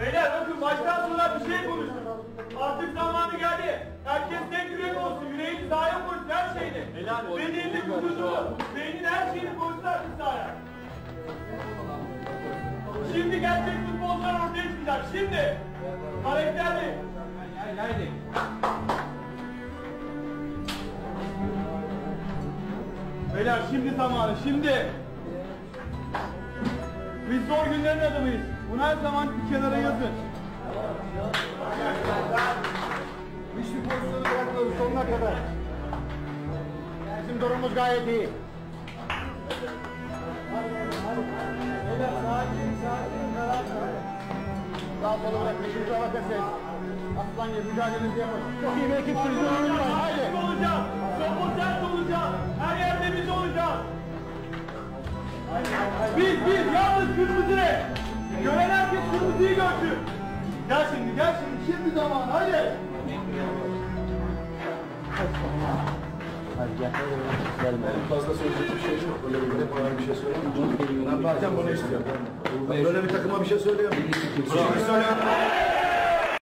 Beyler bakın maçtan sonra bir şey konuşun. Artık zamanı geldi. Herkes tek yürek olsun. Yüreğini sahaya koysun her şeyini. Bedenini, vücudunu, beynini her şeyini koysun artık sahaya. Şimdi gerçek futbolcular ortaya çıkacak. Şimdi. Karakterli. Beyler şimdi zamanı, şimdi. Biz zor günlerin adamıyız. Bunu her zaman bir kenara yazın. Hiçbir pozisyonu bırakmıyoruz sonuna kadar. Bizim durumumuz gayet iyi. Beyler sakin sakin rahat. Sağ sola bırak peşinize bakın siz. Aslan gibi mücadelenizi yapın. Çok iyi bir ekipsiniz. Unutmayın. Haydi. Biz biz yalnız kırmızı renk. Gören herkes kırmızıyı görsün. Gel şimdi gel şimdi. Şimdi zaman hadi. Fazla söyleyecek bir şey yok. Böyle bir bana bir şey söylemiyorum. Ben bazen bunu istiyorum. Böyle bir takıma bir şey söyleyemem. Bir şey söyleyemem.